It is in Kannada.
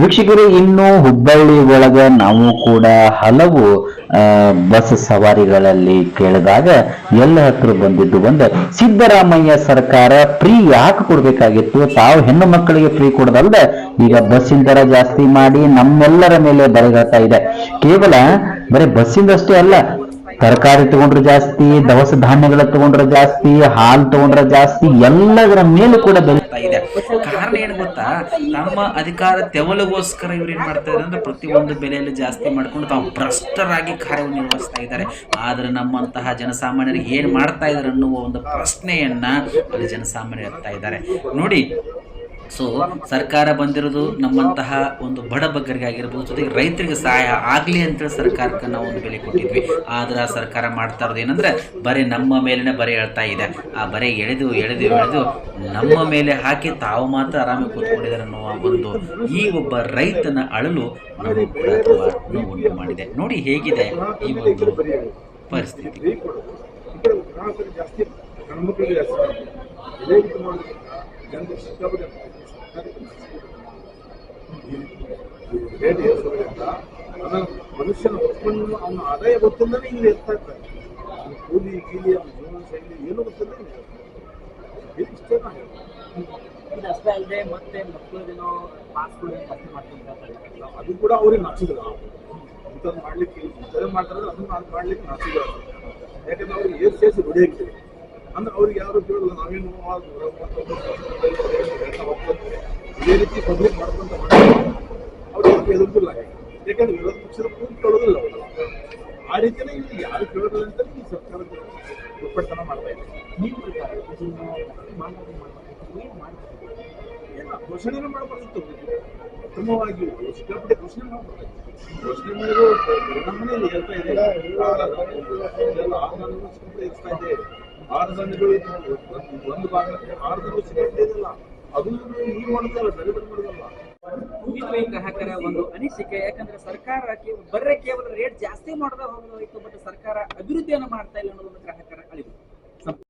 ವೀಕ್ಷಕರು, ಇನ್ನು ಹುಬ್ಬಳ್ಳಿ ಒಳಗ ನಾವು ಕೂಡ ಹಲವು ಬಸ್ ಸವಾರಿಗಳಲ್ಲಿ ಕೇಳಿದಾಗ ಎಲ್ಲ ಹತ್ರ ಬಂದಿದ್ದು ಒಂದ ಸಿದ್ದರಾಮಯ್ಯ ಸರ್ಕಾರ ಫ್ರೀ ಯಾಕೆ ಕೊಡ್ಬೇಕಾಗಿತ್ತು? ತಾವು ಹೆಣ್ಣು ಮಕ್ಕಳಿಗೆ ಫ್ರೀ ಕೊಡದಲ್ದ, ಈಗ ಬಸ್ಸಿನ ದರ ಜಾಸ್ತಿ ಮಾಡಿ ನಮ್ಮೆಲ್ಲರ ಮೇಲೆ ಬರೆಗಾಡ್ತಾ ಇದೆ. ಕೇವಲ ಬರೀ ಬಸ್ಸಿಂದಷ್ಟೇ ಅಲ್ಲ, ತರಕಾರಿ ತಗೊಂಡ್ರೆ ಜಾಸ್ತಿ, ದವಸ ಧಾನ್ಯಗಳ ತಗೊಂಡ್ರೆ ಜಾಸ್ತಿ, ಹಾಲು ತಗೊಂಡ್ರೆ ಜಾಸ್ತಿ, ಎಲ್ಲದರ ಮೇಲೂ ಕೂಡ ಬೆಲೆ ಆಗ್ತಾ ಇದೆ ಕಾರಣ ಏನು ಗೊತ್ತಾ? ತಮ್ಮ ಅಧಿಕಾರ ತೆವಲಗೋಸ್ಕರ ಇವ್ರು ಏನ್ ಮಾಡ್ತಾ ಇದ್ದಾರೆ ಅಂದ್ರೆ ಪ್ರತಿಯೊಂದು ಬೆಲೆಯಲ್ಲಿ ಜಾಸ್ತಿ ಮಾಡ್ಕೊಂಡು ತಾವು ಭ್ರಷ್ಟರಾಗಿ ಕಾರ್ಯನಿರ್ವಹಿಸ್ತಾ ಇದ್ದಾರೆ. ಆದ್ರೆ ನಮ್ಮಂತಹ ಜನಸಾಮಾನ್ಯರಿಗೆ ಏನ್ ಮಾಡ್ತಾ ಇದ್ದಾರೆ ಅನ್ನುವ ಒಂದು ಪ್ರಶ್ನೆಯನ್ನ ಅಲ್ಲಿ ಜನಸಾಮಾನ್ಯರು ಎತ್ತಾ ಇದ್ದಾರೆ. ನೋಡಿ ಸೊ ಸರ್ಕಾರ ಬಂದಿರೋದು ನಮ್ಮಂತಹ ಒಂದು ಬಡ ಬಗ್ಗರಿಗಾಗಿರ್ಬೋದು ಜೊತೆಗೆ ರೈತರಿಗೆ ಸಹಾಯ ಆಗಲಿ ಅಂತೇಳಿ ಸರ್ಕಾರಕ್ಕೆ ನಾವು ಒಂದು ಬೆಲೆ ಕೊಟ್ಟಿದ್ವಿ. ಆದ್ರೆ ಆ ಸರ್ಕಾರ ಮಾಡ್ತಾ ಇರೋದು ಏನಂದ್ರೆ, ಬರೀ ನಮ್ಮ ಮೇಲಿನ ಬರೆ ಹೇಳ್ತಾ ಇದೆ. ಆ ಬರೆ ಎಳೆದು ಎಳೆದು ಎಳೆದು ನಮ್ಮ ಮೇಲೆ ಹಾಕಿ ತಾವು ಮಾತ್ರ ಆರಾಮಾಗಿ ಕೂತ್ಕೊಂಡಿದ್ದಾರೆ ಅನ್ನುವ ಒಂದು ಈ ಒಬ್ಬ ರೈತನ ಅಳಲು ನಮಗೆ ಕೂಡ ನೋವುಂಟು ಮಾಡಿದೆ. ನೋಡಿ ಹೇಗಿದೆ ಈ ಒಂದು ಪರಿಸ್ಥಿತಿ. ಜನರಿಗೆ ಸಿಕ್ಕಾಪಟ್ಟೆ ರೇಟ್ ಏರಿಸೋದ್ರಿಂದ ಮನುಷ್ಯನ ಉತ್ಪನ್ನ ಅವನ ಆದಾಯ ಗೊತ್ತಿಲ್ಲದೇ ಇಲ್ಲಿ ಇರ್ತಾ ಇರ್ತಾರೆ ಕೂಲಿ ಗೀಲಿ ಅವನ ಜೀವನ ಶೈಲಿ ಏನು ಗೊತ್ತಿಲ್ಲ ಇಲ್ಲಿ ಇಷ್ಟೇ ನಾನು ಇದು ಅಷ್ಟೇ ಅಲ್ಲದೆ ಮತ್ತೆ ಮಕ್ಕಳಿಗೇನೋ ಪಾಸ್ಗಳು ಜಾಸ್ತಿ ಮಾಡ್ಕೊಂತಾರೆ ಅದು ಕೂಡ ಅವ್ರಿಗೆ ನಾಚಿದ್ರು ಇಂಥದ್ದು ಮಾಡ್ಲಿಕ್ಕೆ ಇಂಥದ್ದು ಮಾಡ್ತಾರೆ ಅದನ್ನ ಅದು ಮಾಡ್ಲಿಕ್ಕೆ ನಾಚಿದ್ರು ಯಾಕಂದ್ರೆ ಅವ್ರಿಗೆ ಏರ್ ಸೇರಿಸಿ ಹೊಡೆಯಕ್ಕಿದೆ ಅಂದ್ರೆ ಅವ್ರಿಗೆ ಯಾರು ಕೇಳಲ್ಲ, ನಾವೇನು ಇದೇ ರೀತಿ ಪಬ್ಲಿಕ್ ಮಾಡ್ಕೊಂತ ಅವ್ರು ಯಾರು ಎದುರುದಿಲ್ಲ ಯಾಕಂದ್ರೆ ವಿರೋಧ ಪಕ್ಷದ ಕೂತ್ ಕೇಳೋದಿಲ್ಲ ಆ ರೀತಿಯೇ ಇಲ್ಲಿ ಯಾರು ಕೇಳೋದಿಲ್ಲ ಅಂತ ಈ ಸರ್ಕಾರ ದುಪ್ಪಟ್ಟನ ಮಾಡ್ತಾ ಇದೆ. ನೀವು ಏನು ಮಾಡಬಾರ್ದಿತ್ತು ಉತ್ತಮವಾಗಿ ಸಿಕ್ಕಾಪಟ್ಟೆ ಘೋಷಣೆ ಮಾಡಬಾರ್ದಿತ್ತು ಘೋಷಣೆ ಮಾಡಿದ್ರು, ನಮ್ಮ ಮನೆಯಲ್ಲಿ ಹೇಳ್ತಾ ಇದೆ ಎಲ್ಲ ಹೆಚ್ಚಾ ಇದೆ. ಆಹಾರ ಧಾನ್ಯಗಳು ಒಂದು ಭಾಗ ಆಹಾರ ಧಾನ್ಯಗಳು ಸಿಕ್ಕಾಪಟ್ಟೆ ಇದೆಯಲ್ಲ ಅದನ್ನು ಈ ಮಾಡೋದಲ್ಲ ಬೆಲೆ ಮಾಡೋದಲ್ಲ ಗ್ರಾಹಕರ ಒಂದು ಅನಿಸಿಕೆ. ಯಾಕಂದ್ರೆ ಸರ್ಕಾರ ಬರ್ರೆ ಬರೇ ಕೇವಲ ರೇಟ್ ಜಾಸ್ತಿ ಮಾಡದ ಹೋಗೋದಾಯ್ತು ಬಟ್ ಸರ್ಕಾರ ಅಭಿವೃದ್ಧಿಯನ್ನು ಮಾಡ್ತಾ ಇಲ್ಲ ಅನ್ನೋದು ಗ್ರಾಹಕರ ಅಳಿವು.